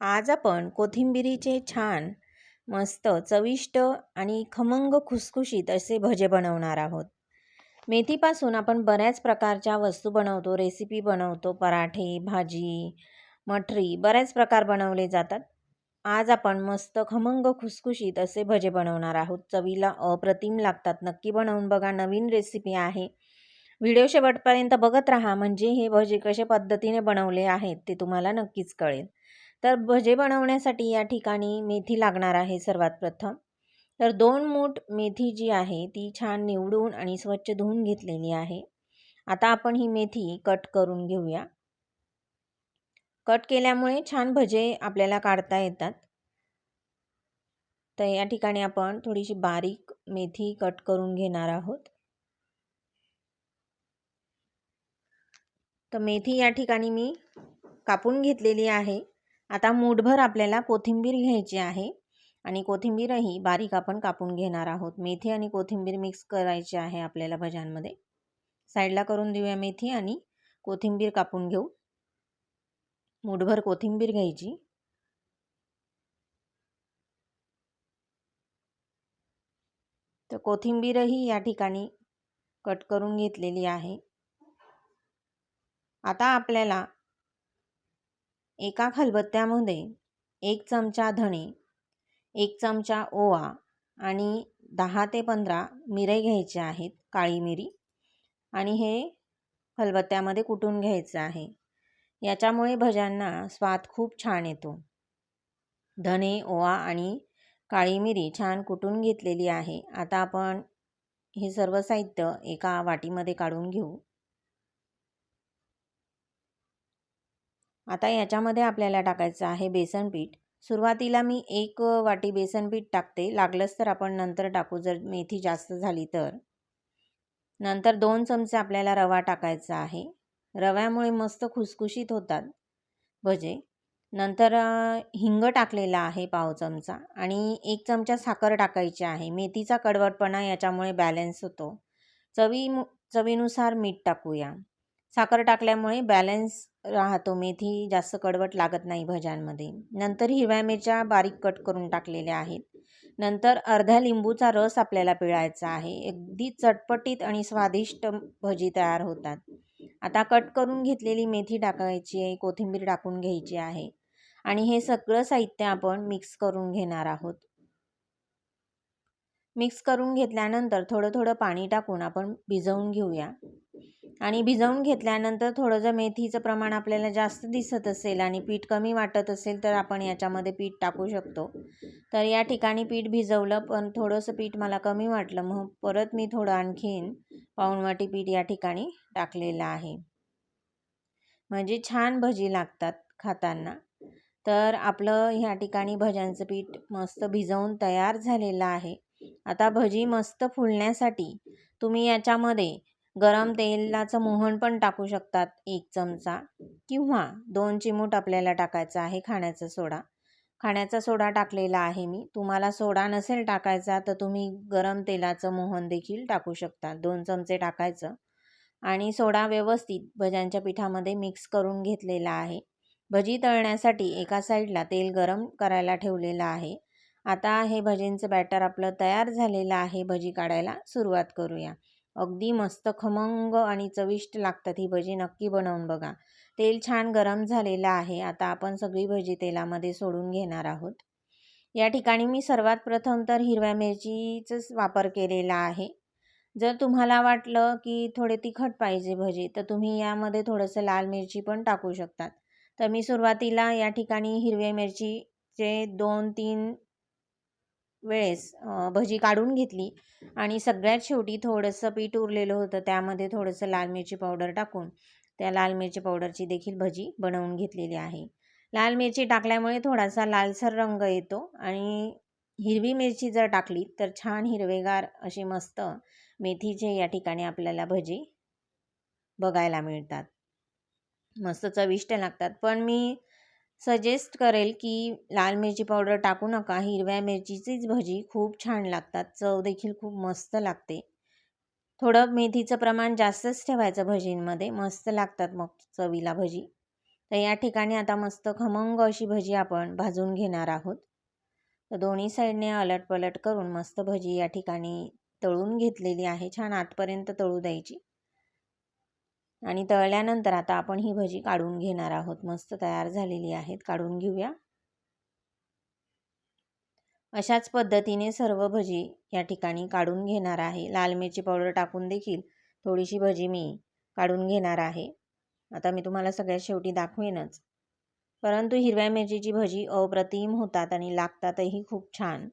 आज आपण कोथिंबिरीचे छान मस्त चविष्ट आणि खमंग खुसखुशीत असे भजे बनवणार आहोत. मेथीपासून आपण बऱ्याच प्रकारच्या वस्तू बनवतो रेसिपी बनवतो पराठे भाजी मठरी बऱ्याच प्रकार बनवले जातात. आज आपण मस्त खमंग खुसखुशीत असे भजे बनवणार आहोत. चवीला अप्रतिम लागतात. नक्की बनवून बघा. नवीन रेसिपी आहे. व्हिडिओ शेवटपर्यंत बघत राहा. म्हणजे हे भजे कशा पद्धतीने बनवले आहेत ते तुम्हाला नक्कीच कळेल. तर भजे बनवण्यासाठी या ठिकाणी मेथी लागणार आहे सर्वात प्रथम. तर दोन मूठ मेथी जी आहे ती छान निवडून आणि स्वच्छ धुवून घेतलेली आहे. आता आपण ही मेथी कट करून घेऊया. कट केल्यामुळे छान भजे आपल्याला काढता येतात. तर या ठिकाणी आपण थोडीशी बारीक मेथी कट करून घेणार आहोत. तर मेथी या ठिकाणी मी कापून घेतलेली आहे. आता मूठभर आपल्याला कोथिंबीर घ्यायची आहे. आणि कोथिंबीरही बारीक आपण कापून घेणार आहोत. मेथी आणि कोथिंबीर मिक्स करायची आहे आपल्याला भज्यांमध्ये. साईडला करून देऊया मेथी आणि कोथिंबीर कापून घेऊ. मूठभर कोथिंबीर घ्यायची. तर कोथिंबीरही या ठिकाणी कट करून घेतलेली आहे. आता आपल्याला एका खलबत्त्यामध्ये एक चमचा धणे एक चमचा ओवा आणि दहा ते पंधरा मिरे घ्यायचे आहेत काळी मिरी. आणि हे खलबत्त्यामध्ये कुटून घ्यायचं आहे. याच्यामुळे भज्यांना स्वाद खूप छान येतो. धणे ओवा आणि काळी मिरी छान कुटून घेतलेली आहे. आता आपण हे सर्व साहित्य एका वाटीमध्ये काढून घेऊ. आता याच्यामध्ये आपल्याला टाकायचं आहे बेसन पीठ. सुरुवातीला मी एक वाटी बेसन पीठ टाकते. लागलंच तर आपण नंतर टाकू जर मेथी जास्त झाली तर. नंतर दोन चमचे आपल्याला रवा टाकायचा आहे. रव्यामुळे मस्त खुसखुशीत होतात भजे. नंतर हिंग टाकलेला आहे पाव चमचा आणि एक चमचा साखर टाकायची आहे. मेथीचा कडवटपणा याच्यामुळे बॅलन्स होतो. चवी चवीनुसार मीठ टाकूया. साखर टाकल्यामुळे बॅलन्स राहतो मेथी जास्त कडवट लागत नाही भज्यांमध्ये. नंतर हिरव्या मिरच्या बारीक कट करून टाकलेल्या आहेत. नंतर अर्ध्या लिंबूचा रस आपल्याला पिळायचा आहे. अगदी चटपटीत आणि स्वादिष्ट भजी तयार होतात. आता कट करून घेतलेली मेथी टाकायची आहे कोथिंबीर टाकून घ्यायची आहे. आणि हे सगळं साहित्य आपण मिक्स करून घेणार आहोत. मिक्स करून घेतल्यानंतर थोडं थोडं पाणी टाकून आपण भिजवून घेऊया. आणि भिजवून घेतल्यानंतर थोडं जर मेथीचं प्रमाण आपल्याला जास्त दिसत असेल आणि पीठ कमी वाटत असेल तर आपण याच्यामध्ये पीठ टाकू शकतो. तर या ठिकाणी पीठ भिजवलं पण थोडंसं पीठ मला कमी वाटलं. मग परत मी थोडं आणखीन पाऊणवाटी पीठ या ठिकाणी टाकलेलं आहे. म्हणजे छान भजी लागतात खाताना. तर आपलं ह्या ठिकाणी भज्यांचं पीठ मस्त भिजवून तयार झालेलं आहे. आता भजी मस्त फुलण्यासाठी तुम्ही याच्यामध्ये गरम तेलाचं मोहन पण टाकू शकतात एक चमचा. किंवा दोन चिमूट आपल्याला टाकायचा आहे खाण्याचा सोडा. खाण्याचा सोडा टाकलेला आहे मी. तुम्हाला सोडा नसेल टाकायचा तर तुम्ही गरम तेलाचं मोहन देखील टाकू शकता. दोन चमचे टाकायचं. आणि सोडा व्यवस्थित भज्यांच्या पिठामध्ये मिक्स करून घेतलेला आहे. भजी तळण्यासाठी एका साईडला तेल गरम करायला ठेवलेलं आहे. आता हे भजींचं बॅटर आपलं तयार झालेलं आहे भजी काढायला सुरुवात करूया. अगदी मस्त खमंग आणि चविष्ट लागतात ही भजी नक्की बनवून बघा. तेल छान गरम झालेलं आहे आता आपण सगळी भजी तेलामध्ये सोडून घेणार आहोत. या ठिकाणी मी सर्वात प्रथम तर हिरव्या मिरचीचाच वापर केलेला आहे. जर तुम्हाला वाटलं की थोडे तिखट पाहिजे भजी तर तुम्ही यामध्ये थोडंसं लाल मिरची पण टाकू शकतात. तर मी सुरुवातीला या ठिकाणी हिरव्या मिरचीचे दोन तीन वेळेस भजी काढून घेतली आणि सगळ्यात शेवटी थोडंसं पीठ उरलेलं होतं. त्यामध्ये थोडंसं लाल मिरची पावडर टाकून त्या लाल मिरची पावडरची देखील भजी बनवून घेतलेली आहे. लाल मिरची टाकल्यामुळे थोडासा लालसर रंग येतो आणि हिरवी मिरची जर टाकली तर छान हिरवेगार अशी मस्त मेथीचे या ठिकाणी आपल्याला भजी बघायला मिळतात. मस्त चविष्ट लागतात. पण मी सजेस्ट करेल की लाल मिरची पावडर टाकू नका हिरव्या मिरचीचीच भजी खूप छान लागतात चव देखील खूप मस्त लागते. थोडं मेथीचं प्रमाण जास्तच ठेवायचं भजींमध्ये मस्त लागतात मग चवीला भजी. तर या ठिकाणी आता मस्त खमंग अशी भजी आपण भाजून घेणार आहोत. तर दोन्ही साईडने अलट पलट करून मस्त भजी या ठिकाणी तळून घेतलेली आहे छान आतपर्यंत तळू द्यायची. आणि तळल्यानंतर आता आपण ही भजी काढून घेणार आहोत. मस्त तयार झालेली आहेत. काढून घेऊया. अशाच पद्धतीने सर्व भजी या ठिकाणी काढून घेणार आहे. लाल मिरची पावडर टाकून देखील थोडीशी भजी मी काढून घेणार आहे. आता मी तुम्हाला सगळ्यात शेवटी दाखवेनच. परंतु हिरव्या मिरचीची भजी अप्रतिम होतात आणि लागतातही खूप छान.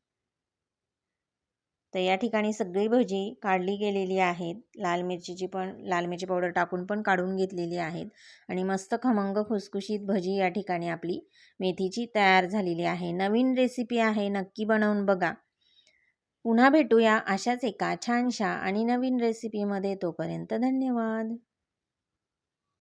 तर या ठिकाणी सगळी भजी काढली गेलेली आहेत. लाल मिरचीची पण लाल मिरची पावडर टाकून पण काढून घेतलेली आहेत. आणि मस्त खमंग खुसखुशीत भजी या ठिकाणी आपली मेथीची तयार झालेली आहे. नवीन रेसिपी आहे नक्की बनवून बघा. पुन्हा भेटूया अशाच एका छानशा आणि नवीन रेसिपीमध्ये तोपर्यंत धन्यवाद.